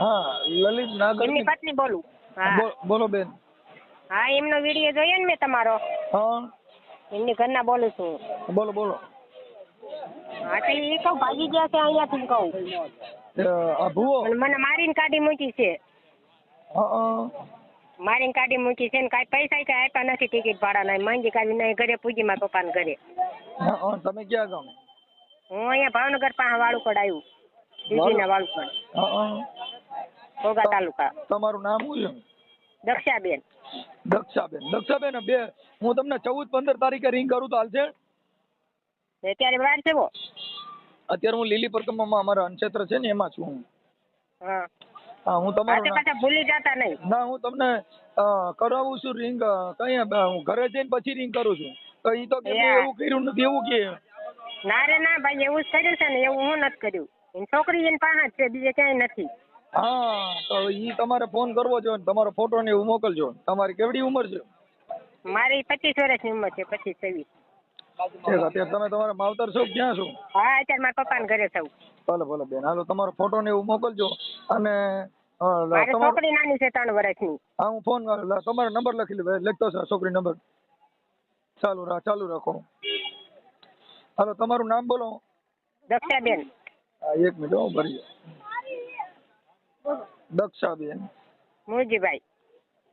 હા લલિત નાગર એમની પત્ની બોલું? હા. બોલો બેન. હા એમનો વીડિયો જોયો ને મેં તમારો. હા. એમની ઘરના બોલું છું. બોલો બોલો. હા તો એ કહું ભાગી ગયા છે અહીંયાથી કહું ભુવો. મને મારીને કાઢી મૂકી છે. મારીને કાઢી મૂકી છે ને કાંઈ પૈસા કાંઈ આપ્યા નથી ટિકિટ ભાડાના. માંગી કાઢી નહીં ઘરે પૂજી મારા પપ્પાને ઘરે. તમે ક્યાં ગામ હું અહીંયા ભાવનગર પાસે વાળુકડ આવ્યું. હા હા. ઘોઘા તાલુકા. તમારું નામ શું છે? દક્ષાબેન. દક્ષાબેન. દક્ષાબેન બે હું તમને ચૌદ પંદર તારીખે રિંગ કરું તો હાલશે? અત્યારે વાર છે અત્યારે હું લીલી પરકમમાં અમારા અનક્ષેત્ર છે ને એમાં છું હું. હા. હા તમારું ભૂલી જતા નહીં. ના હું તમને કરાવું છું રિંગ કઈ હું ઘરે જઈને પછી રિંગ કરું છું. તો ઈ તો એવું કર્યું નથી એવું કે. ના રે ના ભાઈ એવું જ કર્યું છે ને એવું હું નથી કર્યું. છોકરી એની પાસે જ છે બીજે ક્યાંય નથી. હા તો ઈ તમારે ફોન કરવો જોઈએ તમારો ફોટો ને એવું મોકલજો. તમારી કેવડી ઉંમર છે? મારી પચીસ વર્ષની ઉંમર છે પચીસ છવ્વીસ. અત્યારે તમે તમારા માવતર છો ક્યાં છો? હા અત્યારે મારા પપ્પાને ઘરે થવું ભલે ભલે બેન હાલો તમારો ફોટો ને એવું મોકલજો. અને છોકરી નાની છે ત્રણ વર્ષની. હા હું ફોન તમારો નંબર લખી લે લખતો છે છોકરી નંબર ચાલુ રાખ ચાલુ રાખો. હાલો તમારું નામ બોલો. દક્ષાબેન. એક મિનિટ હો ભરી દક્ષાબેન. મુરજીભાઈ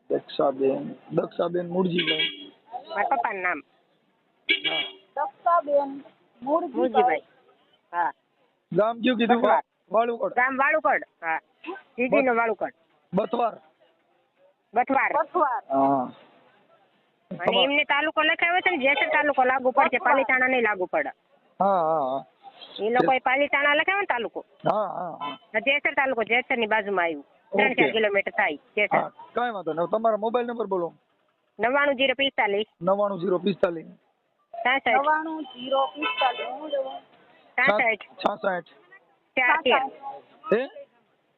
દક્ષાબેન. દક્ષાબેન મુરજીભાઈ મારા પપ્પાનું નામ. દક્ષાબેન મુરજીભાઈ હા. ગામ કયું કીધું? બથવાર. વાળુકડ. ગામ વાળુકડ હા. જીજીનો વાળુકડ. બથવાર. બથવાર. બથવાર. હા. અને એમને તાલુકો લખાવ્યો છે ને જેસર તાલુકો લાગુ પડશે પાલીતાણા નહીં લાગુ પડે. હા હા. એ લોકોએ પાલીતાણા લખાવે ને તાલુકો. હા હા જેસર તાલુકો જેસરની બાજુમાં આવ્યું ત્રણ ચાર કિલોમીટર થાય જેસર. કઈ વાંધો નહીં. તમારો મોબાઈલ નંબર બોલો. નવ્વાણું જીરો પિસ્તાલીસ. નવ્વાણું જીરો પિસ્તાલીસ. નવાણું જીરો પિસ્તાલીસ છાસઠ. ચાર તેર.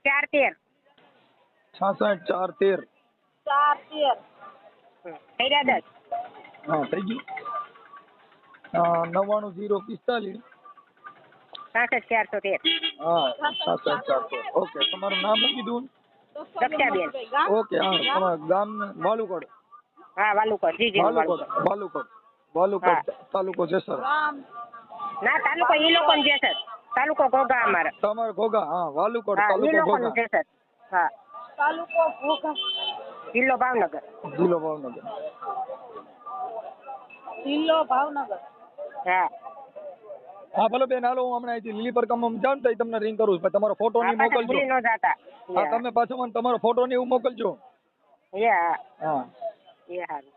ચાર તેર. છાસઠ ચાર તેર. ચાર તેર. કર્યા દસ. હા થઈ ગયું. નવ્વાણું જીરો પિસ્તાલીસ. સાસઠ ચારસો તેર હા છાસઠ ચાર તેર ઓકે તમારું નામ શું કીધું દક્ષાબેન ગામ ઓકે હા તમારા ગામ વાલુકડ હા વાલુકડ જી જી વાલુકડ વાલુકડ વાલુકડ તાલુકો જેસર ગામ ના તાલુકો ઈ લોકો જેસર તાલુકો ઘોઘા અમારે તમારો ઘોઘા હા વાલુકડ હા ઈ તાલુકો લોકો ઘોઘા જેસર હા તાલુકો ઘોઘા જિલ્લો ભાવનગર જિલ્લો ભાવનગર જિલ્લો ભાવનગર હા હા ભલે બેન હાલો હું હમણાં અહીંથી લીલી પર કામ જાણ તો તમને રિંગ કરું છું. તમારો ફોટો હા મોકલજો. ભૂલી ન જાતા હા તમે પાછો મને તમારો ફોટો ને એવું મોકલજો. એ હા. હા હારું.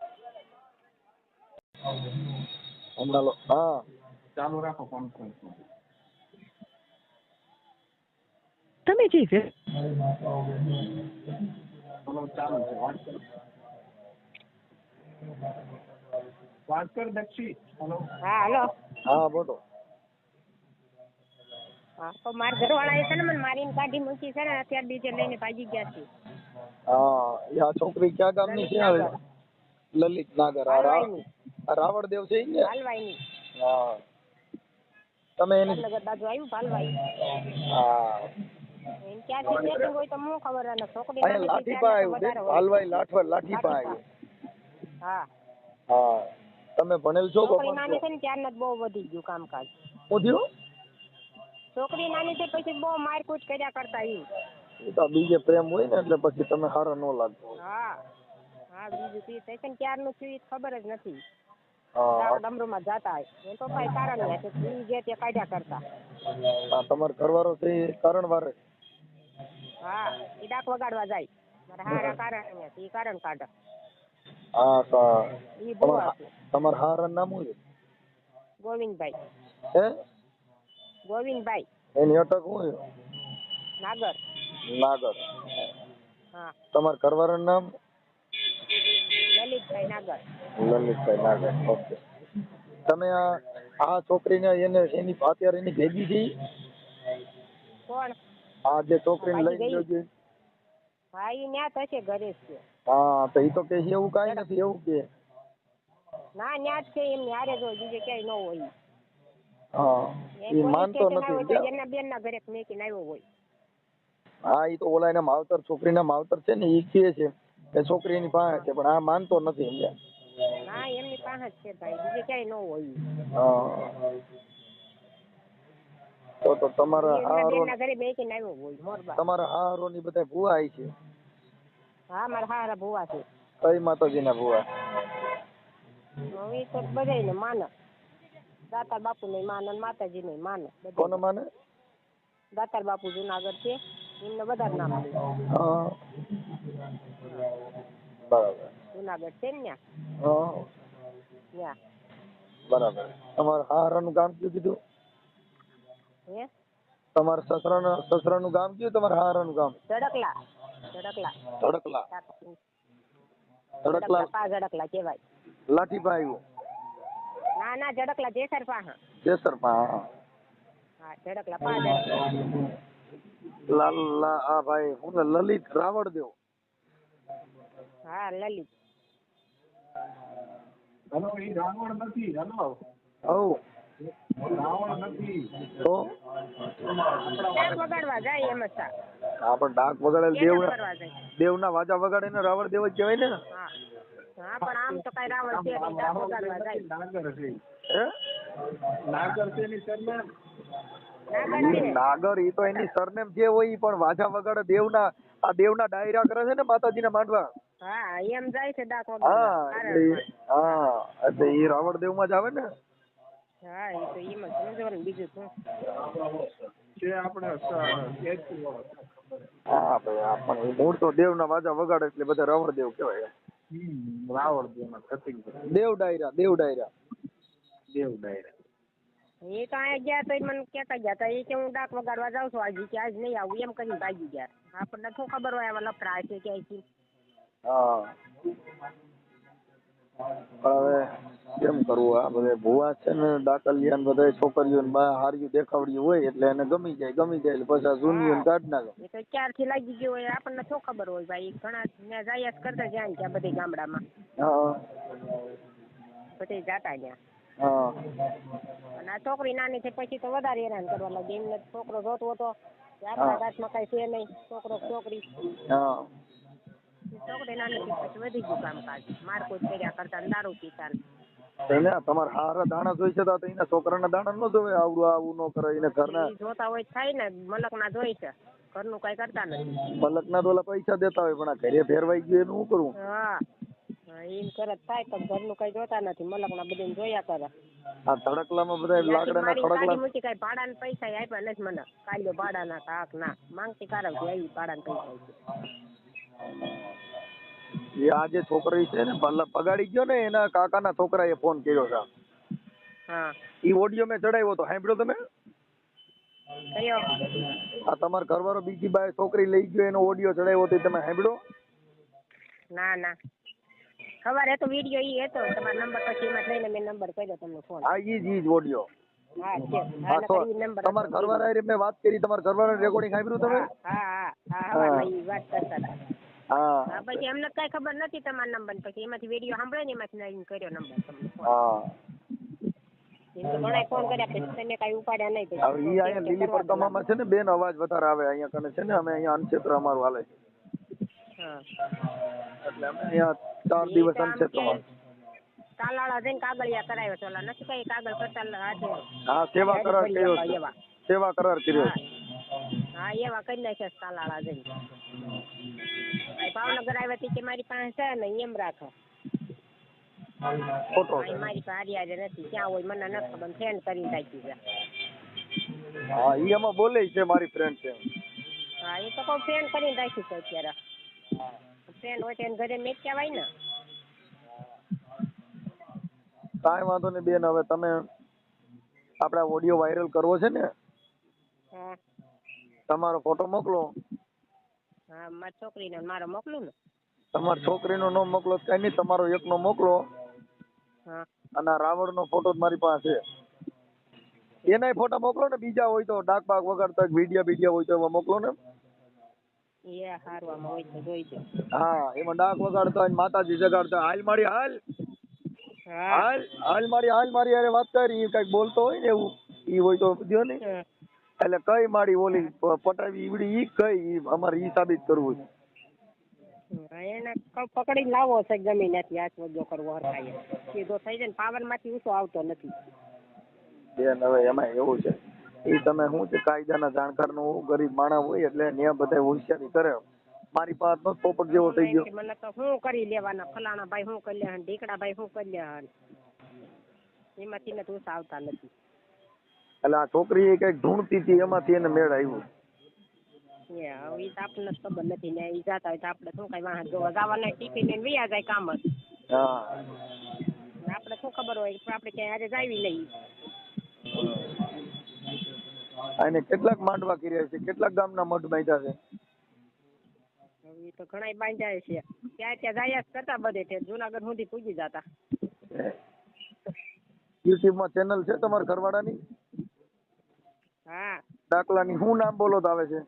હમણાં હા. ચાલુ રાખો કોન્ફરન્સ તમે જે છે વાત કર દક્ષી હેલો. હા હેલો. હા બોલો. હા તો મારા ઘરવાળા એ છે ને મને મારીને કાઢી મૂકી છે ને અત્યારે ડીજે લઈને ભાગી ગયા છે. હા આ છોકરી ક્યાં ગામની છે લલિત નાગર આ રાવણ આ છે ને હાલવાઈની હા. તમે એને ભાવનગર બાજુ આવ્યું હાલવાઈ હા. હોય તો હું ખબર છોકરી અહીંયા લાઠી પા આવ્યું છે. લાઠવા લાઠી પા આવ્યું. હા. હા તમે ભણેલ છો છોકરી નાની છે ને ત્યારના જ બહુ વધી ગયું કામકાજ. વધ્યું છોકરી નાની છે પછી બહુ મારકૂટ કર્યા કરતા ઈ. તો બીજે પ્રેમ હોય ને એટલે પછી તમે સારા નો લાગતો હા. હા બીજું કઈ થાય છે ને થયું ખબર જ નથી. હા. ડમરૂમાં જાતા હોય. એ તો કઈ કારણ હોય. છે ઈ જે તે કાઢ્યા કરતા. તમારો ઘરવાળો છે એ કારણ વારે હા ઈ ડાક વગાડવા જાય. મારા હારા કારણ હોય. ઈ કારણ કાઢે. હા તો તમારા હારા નામ હોય ગોવિંદભાઈ. હે? ગોવિંદભાઈ. એની અટક હું નાગર. નાગર. હા. તમારા ઘરવાળાનું નામ? લલિતભાઈ નાગર. લલિતભાઈ નાગર ઓકે. તમે આ આ છોકરીને એને એની અત્યારે એની ભેગી છે કોણ? આ જે છોકરીને લઈ. ગયો છે હા ઈ ન્યા થશે ઘરે છે. હા તો એ તો કે છે એવું કાંઈ નથી એવું કે. ના ન્યા જ છે એમની ન્યારે જો બીજે ક્યાંય ન હોય. હા એ એ માનતો નથી તો એના બેન ના ઘરે મેકીને આવ્યો હોય. હા એ તો ઓલા એના માવતર છોકરીના માવતર છે ને ઈ કહે છે કે છોકરી એની પાસે છે પણ આ માનતો નથી સમજ્યા હા એમની પાસે જ છે ભાઈ બીજે ક્યાંય ન હોય. હા. તો તો તમારા હારો ઘરે બેસીને આવ્યો હોય મોરબા. તમારા હારો ની બધા ભુવા છે? હા મારા હારા ભુવા છે. કઈ માતાજીના ભુવા? હવે તો દાતાર બાપુ ને માને માતાજી ને માને કોને માને? દાતાર બાપુ જુનાગઢ છે. એમને બધા નામ બરાબર. જુનાગઢ છે ને ત્યાં? બરાબર. તમારા હારાનું ગામ કયું કીધું? હે? તમારા સસરાના સસરાનું ગામ કયું? તમારા હારાનું ગામ? ઝડકલા ધડકલા. ધડકલા. ધડકલા. ધડકલા. પા લાઠી લાઠીભાઈ ના ના ઝડકલા જેસર પાહા. જેસર પા હા. ઝડકલા પા ઝડકલા લાલ આ ભાઈ હું લલિત રાવળ દેવ. હા લલિત. હલો એ રાવણ નથી હલો. હવ. રાવણ નથી. તો ડાક વગાડવા જાય એમ સા પણ ડાક વગાડે દેવ દેવના વાજા વગાડે ને રાવણ દેવ જ કહેવાય ને. હા. હા પણ આમ તો કઈ રાવણ છે નહીં ડાક વગાડવા જાય. નાગર છે. હે? નાગર છે ની સરનામ? નાગર ઈ તો એની સરનેમ જે હોય ઈ પણ વાજા વગાડે દેવના આ દેવના ડાયરા કરે છે ને માતાજીના માંડવા. હા એમ જાય છે ડાક હા વગાડવા ઈ- હા એટલે ઈ રાવણ દેવમાં જ આવે ને? હા એ તો એમ જ સમજવાનું બીજું શું? જે આપણે હા ભાઈ આ મૂળ તો દેવના વાજા વગાડે એટલે બધા રાવણ દેવ કહેવાય રાવણ દેવ ડાયરા દેવ ડાયરા. દેવ ડાયરા. એ તો અહીંયા ગયા તો મને કહેતા ગયા તા એ કે હું ડાક વગાડવા જાઉં છું આજે કે આજ નહીં આવું એમ કરીને ભાગી ગયા. આપણને શું ખબર હોય આવા લફડા છે ક્યાંયથી હા. હવે કેમ કરવું? આ બધા ભુવા છે ને દાખલિયા ને બધા છોકરીઓ ને હાર્યું દેખાવડ્યું હોય એટલે એને ગમી જાય ગમી જાય એટલે પછી જૂની ને કાઢ નાખે. એ તો ક્યારથી લાગી ગયું હોય આપણને શું ખબર હોય ભાઈ? ઘણા ત્યાં જાય કરતા જાય ને ત્યાં બધી ગામડામાં. હા. બધે જાતા ત્યાં. હા. અને આ છોકરી નાની છે પછી તો વધારે હેરાન કરવા લાગે. એમને છોકરો જોતો હતો આપણા હાથમાં કઈ છે નહીં. છોકરો છોકરી. હા. છોકરી નાની પછી વધી ગયું કામકાજ મારકૂટ કર્યા કરતા દારૂ પીતા એને તમારે હારા દાણા જોઈ છે તો એના છોકરાના દાણા ન જોવે આવડું આવું ન કરે એને ઘરના જોતા હોય થાય ને મલક ના જોઈ છે. ઘરનું કઈ કરતા નથી. મલકના તો ઓલા પૈસા દેતા હોય પણ આ ઘરે ફેરવાઈ ગયું એનું શું કરવું હા. એમ કરે તો થાય પણ ઘરનું કઈ જોતા નથી મલક ના બધે જોયા કરે. આ ધડકલામાં બધા લાકડા ના ખડકલા મૂકી કઈ ભાડાના પૈસા આપ્યા નથી મને. કાલ્યો ભાડાના કાક ના. માંગતી કારવથી આવી ભાડાના પૈસા આપ્યા. એ આ જે છોકરી છે ને પગાડી ગયો ને એના કાકાના છોકરાએ ફોન કર્યો છે હા ઈ ઓડિયો મેં ચડાવ્યો તો સાંભળ્યો તમે કયો આ તમારા ઘરવાળો બીજી બાય છોકરી લઈ ગયો એનો ઓડિયો ચડાવ્યો તો તમે સાંભળ્યો ના ના સવારે તો વિડિયો ઈ હતો તમારો નંબર પછી એમાં થઈને મેં નંબર કર્યો તમને ફોન હા ઈ જ ઈ જ ઓડિયો તમારા ઘરવાળા મેં વાત કરી તમારા ઘરવાળા રેકોર્ડિંગ સાંભળ્યું તમે હા હા હા વાત કરતા હતા હા. પછી એમને કઈ ખબર નથી તમારા નંબર પછી એમાંથી વીડિયો સાંભળે ને એમાંથી લઈને કર્યો નંબર તમને હા. એમ ફોન કર્યા પછી તમે કઈ ઉપાડ્યા નહીં હવે ઈ અહીંયા લીલી પડકામાં છે ને બેન અવાજ વધારે આવે અહીંયા કને છે ને અમે અહીંયા અનક્ષેત્ર અમારું હાલે છે. એટલે અમે અહીંયા ચાર દિવસ અનક્ષેત્રમાં કે જઈને કાગળિયા કરાવ્યો છે ઓલા નથી કઈ કાગળ કરતા હાથે હા સેવા કરાર કર્યો સેવા કરાર કર્યો છે. હા એવા કરી નાખ્યા તાલાળા જઈને. ભાવનગર આવ્યા તી મારી પાસે છે ને એમ રાખો. ખોટો છે. મારી પાસે હારી નથી. ક્યાં હોય મને નથી ખબર ફ્રેન્ડ કરીને રાખી છે. હા ઈ એમાં બોલે છે મારી ફ્રેન્ડ છે. હા એ તો કહું ફ્રેન્ડ કરીને રાખી છે અત્યારે. ફ્રેન્ડ હોય તેને ઘરે મેં કહેવાય ને. કાંઈ વાંધો નહીં બેન હવે તમે આપણા ઓડિયો વાયરલ કરવો છે ને? હા. તમારો ફોટો મોકલો. હા મારી છોકરીને મારો મોકલું ને? તમારી છોકરીનો નો મોકલો કઈ નહીં તમારો એકનો મોકલો. હા. અને રાવણ નો ફોટો મારી પાસે એનાય ફોટા મોકલો ને બીજા હોય તો ડાક બાગ વગાડતા વીડિયો બીડિયા હોય તો એમાં મોકલો ને. એ હારવામાં હોય તો જોઈ હા એમાં ડાક વગાડતા હોય માતાજી જગાડતા હાલ મારી હાલ. હાલ હાલ મારી હાલ મારી અરે વાત કરી કંઈક બોલતો હોય ને એવું ઈ હોય તો દો ને. એટલે કઈ મારી ઓલી પટાવી ઈવડી ઈ કઈ અમારે ઈ સાબિત કરવું છે. એને પકડી લાવો છે જમીન નથી હાથ વજો કરવો હરખાય સીધો થઈ જાય ને પાવરમાંથી ઊંચો આવતો નથી. બેન હવે એમાં એવું છે. ઈ તમે શું છે કાયદાના જાણકારનું ગરીબ માણસ હોય એટલે ન્યા બધા હોશિયારી કરે. મારી પાસે તો પોપટ જેવો થઈ ગયો. મને તો શું કરી લેવાના? ફલાણા ભાઈ શું કરી લે ઢીકડા ભાઈ શું કરી લે એમાંથી ને ઊંચા આવતા નથી. એટલે આ છોકરી એ કંઈક ઢૂંઢતી હતી એમાંથી એને મેળ આવ્યું. એ તો આપણને ખબર નથી ને ઈ જાતા હોય તો આપણે શું કઈ વાહન જોવા જવાના ટિફિન લઈને વયા જાય કામ જ. હા. આપણે શું ખબર હોય આપણે ક્યાંય આજે જાવી લઈ અને કેટલાક માંડવા કર્યા છે કેટલાક ગામના મઠ બાંધ્યા છે. એ તો ઘણાય બાંધ્યા છે. ત્યાં ત્યાં જાયા કરતા બધે જુનાગઢ સુધી પૂજી જતા. યુટ્યુબમાં ચેનલ છે તમારા ઘરવાળાની? હા. દાખલાની શું નામ બોલો તો આવે છે?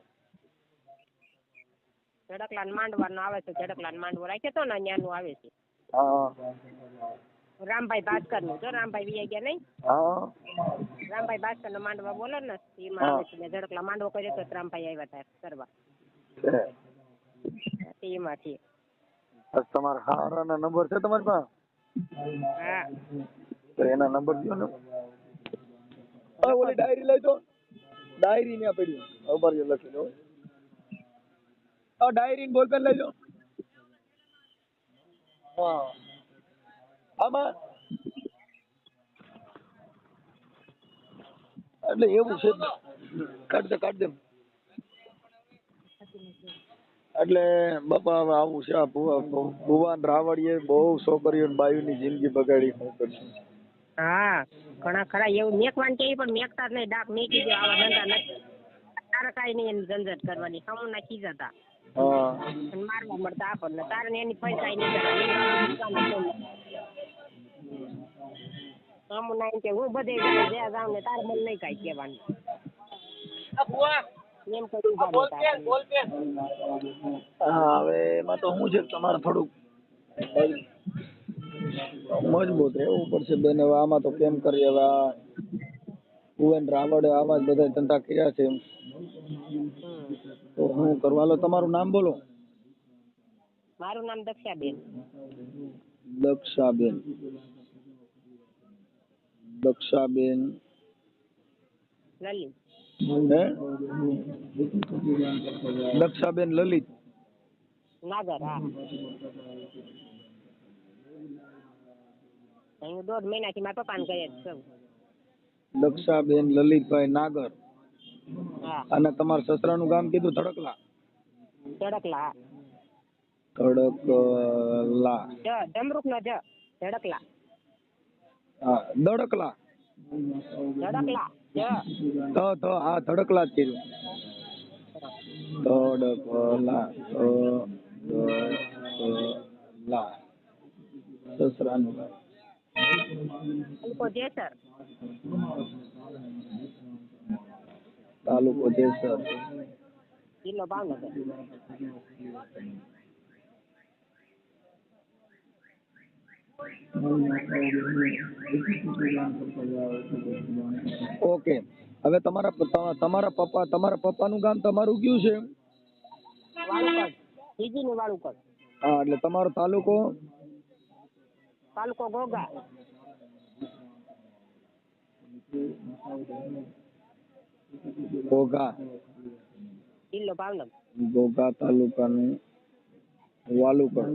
ઝડકલાન માંડવાનો આવે છે ઝડકલાન માંડવો રાખ્યો તો ને ન્યાનું આવે છે. હા રામભાઈ ભાસ્કરનું જો રામભાઈ વિયા ગયા નહીં? હા રામભાઈ ભાસ્કર નો માંડવા બોલો ને એમાં આવે છે ઝડકલા માંડવો કર્યો તો રામભાઈ આવ્યા હતા કરવા. છે એમાં છે બસ તમારા હારાના નંબર છે તમારી પાસે? હા. તો એના નંબર દો ને. ઓલી ડાયરી લઈ તો. ડાયરી ને પડ્યું? ઉપર જે લખી દો આ ડાયરી બોલ પેન લઈ લો. હા. આમાં એટલે એવું છે ને. કાઢ દે કાઢ દે. એટલે બાપા હવે આવું છે ભુવાન રાવળીએ બહુ છોકરીઓ ને બાયુની જિંદગી બગાડી કરશું હા ઘણા ખરા એવું મેકવાન કે પણ મેકતા જ નહીં ડાક મેકી દે આવા ધંધા નથી. તારે કાંઈ નહીં એની ઝંઝટ કરવાની સામુ નાખી જતા. મારવા મળતા આપણને તારે ને એની પૈસા નહીં કરવાની સામુ કે હું બધે જાય જાઉં ને તારે મને નહીં કાંઈ કહેવાનું. એમ હવે એમાં તો હું છે તમારે થોડુંક મજબૂત રહેવું પડશે બેન. હવે આમાં તો કેમ કરીએ? હવે આ ભુવન રાવળે આવા જ બધા ધંધા કર્યા છે તો હું કરવા લો તમારું નામ બોલો. મારું નામ દક્ષાબેન. દક્ષાબેન. દક્ષાબેન. લલિત. હે? દક્ષાબેન લલિત. નાગર હા. હું દોઢ મહિનાથી મારા પપ્પાને કહે જ છું. દક્ષાબેન લલિતભાઈ નાગર. અને તમારા સસરાનું ગામ કીધું ધડકલા? ધડકલા. ધડકલા. જમરૂક નો જ ધડકલા. હા ધડકલા. ધડકલા તો તો હા ધડકલા જ કીધું ધડકલા ધડકલા સસરાનું ગામ. તાલુકો જેસર. તાલુકો જેસર. જિલ્લો ભાવનગર. ઓકે. હવે તમારા તમારા પપ્પા તમારા પપ્પાનું ગામ તમારું કયું છે? હા એટલે તમારો તાલુકો? તાલુકો ઘોઘા ઘોઘા જિલ્લો ભાવનગર. ઘોઘા તાલુકાનું વાલુપડ.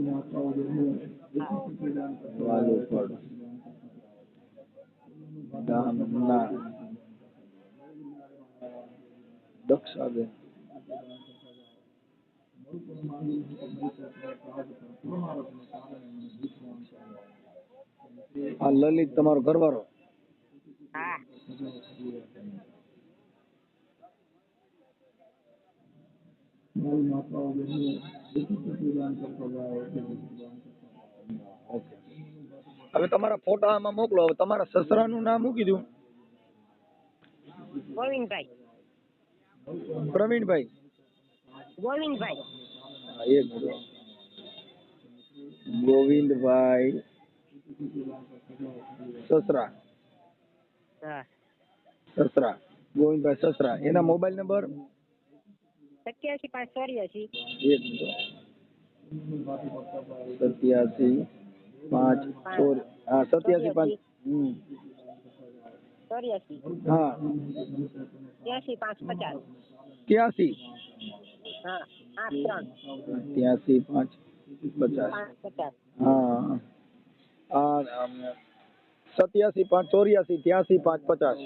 વાલુપડ. ગામના. દક્ષાબેન. આ લલિત તમારો ઘરવાળો? હા. હવે તમારા ફોટા આમાં મોકલો. હવે તમારા સસરાનું નામ શું કીધું? ગોવિંદભાઈ. પ્રવીણભાઈ. ગોવિંદભાઈ. એક ગોવિંદભાઈ. સસરા હા સસરા ગોવિંદભાઈ સસરા એના મોબાઈલ નંબર સત્યાસી પાંચ ચોર્યાસી એક સત્યાસી પાંચ ચોર હા સત્યાસી પાંચ હમ ચોર્યાસી હા ત્યાંસી પાંચ પચાસ ત્યાસી હા આઠ ત્રણ ત્યાસી પાંચ પચાસ પાંચ પચાસ હા આ આમ, સત્યાસી પાંચ ચોર્યાસી ત્યાસી પાંચ પચાસ.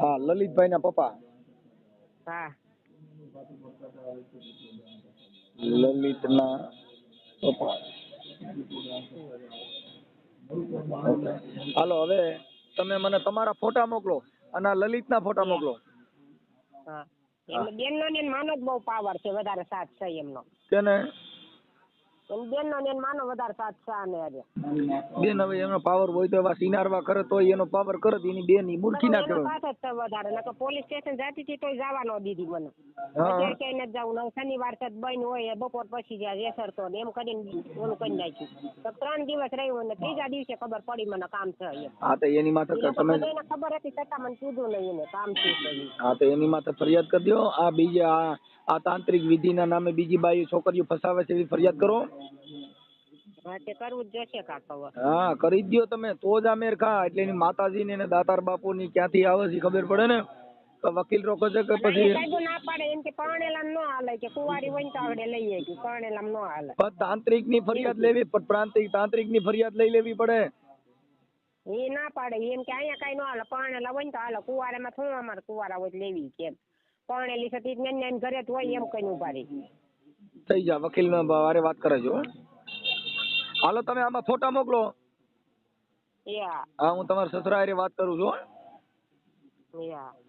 હા. લલિતભાઈ ના પપ્પા. લલિત ના પપ્પા. હાલો હવે તમે મને તમારા ફોટા મોકલો અને આ લલિતના ફોટા મોકલો. બેન નો બેન ને માનો જ બહુ પાવર છે વધારે સાથ છે એમનો. કેને એમ બેનનો ને માનો વધારે સાથ છે આને આજે બેન હવે એનો પાવર હોય તો એવા સિનારવા કરે તો એનો પાવર કરે તો એની બેનની મૂર્ખી ના સાથ જ વધારે નકર પોલીસ સ્ટેશન જાતી હતી તોય જવા ન દીધી મને. અત્યારે ક્યાંય નથી જવું શનિવાર છે બન હોય બપોર પછી જ્યાં રેસરતો ને એમ કરીને ઓલું કરી નાખ્યું. તો ત્રણ દિવસ રહ્યું ને ત્રીજા દિવસે ખબર પડી મને કામ છે હા તો એની માથે એ તમે ખબર હતી છતાં મને કીધું નહીં એને કામ છે હા તો એની માથે ફરિયાદ કરી દો. આ બીજા આ તાંત્રિક વિધિના નામે બીજી બાઈ છોકરીઓ ફસાવે છે એવી ફરિયાદ કરો. તે કરવું જ જોશે કાંક હવે. હા કરી દયો તમે. તો જ આમેર ખા. એટલે એની માતાજી ને દાતાર બાપુ ની ક્યાંથી આવે છે ખબર પડે ને? તો વકીલ રોકો છે કે પછી? ના પાડે. એમ કે પરણેલામ ન હાલે. કે કુંવારી હોય તો આવડે પરણેલામ નો હાલે. પણ તાંત્રિકની ફરિયાદ લેવી પણ પ્રાંતિક તાંત્રિકની ફરિયાદ લઈ લેવી પડે. એ ના પાડે. એમ કે અહીંયા કઈ નો હાલે. પરણેલા હોય તો હાલે. કુંવારામાં થોડું અમારે કુવારા હોય લેવી કેમ? પરણેલી છે તી ને ઘરે હોય એમ કઈ ઊભા રહી. થઈ જા વકીલ ને વારે વાત કરે છો હાલો તમે આમાં ફોટા મોકલો. હા હું તમારા સસરા હારે વાત કરું છું હો.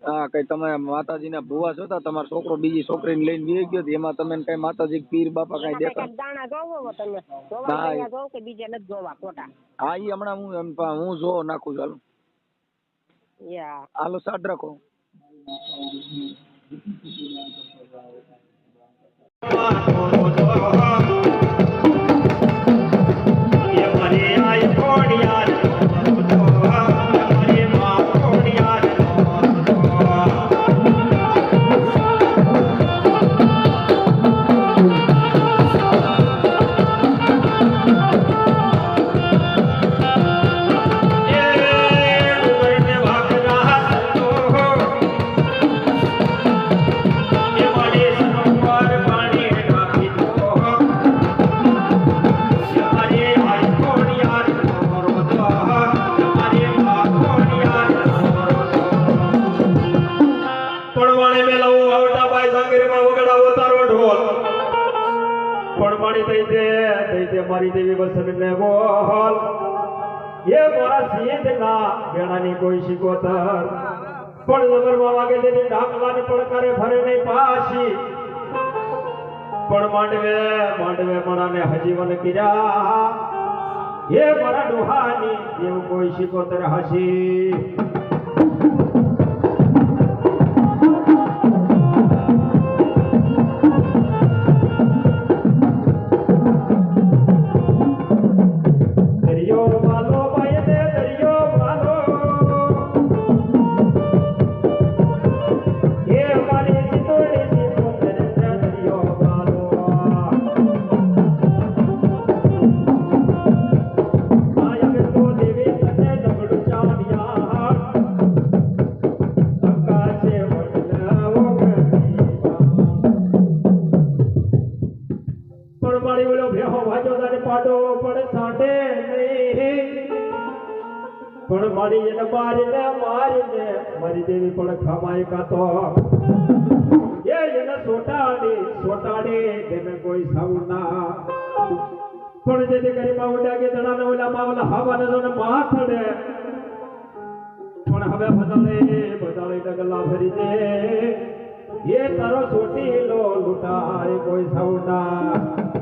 હા કઈ તમે માતાજી ના ભુવા છો તા તમારો છોકરો બીજી છોકરીને લઈને વી ગયો એમાં તમે કઈ માતાજી પીર બાપા કઈ દાણા જોવો તમે? જોવા જોવો કે બીજે નથી જોવા ખોટા હા ઈ હમણાં હું હું જો નાખું છું હાલો. હાલો સાડ રાખો. one two થઈ તે મારી દેવી વસન ને બોલ એ મારા સિંહ ના બેડાની કોઈ શિકોતર પણ જબરમાં વાગે તેથી ડાકલા ને પડકારે ફરે નહીં પાછી પણ માંડવે માંડવે મણાને હજીવન કર્યા એ મારા ડોહાની એવું કોઈ શિકોતર હસી પણ મારી એને મારીને મારીને મારી દેવી પણ ખમાય કાતો. એ એને સોટાડી સોટાડી તેને કોઈ સાવના પણ જેથી કરી માવડા કે દડાને ઓલા માવલા હવાને જોને માથડે. પણ હવે બદલે બદલે ડગલા ભરી દે. એ તારો સોટી લો લૂટાય, કોઈ સાઉના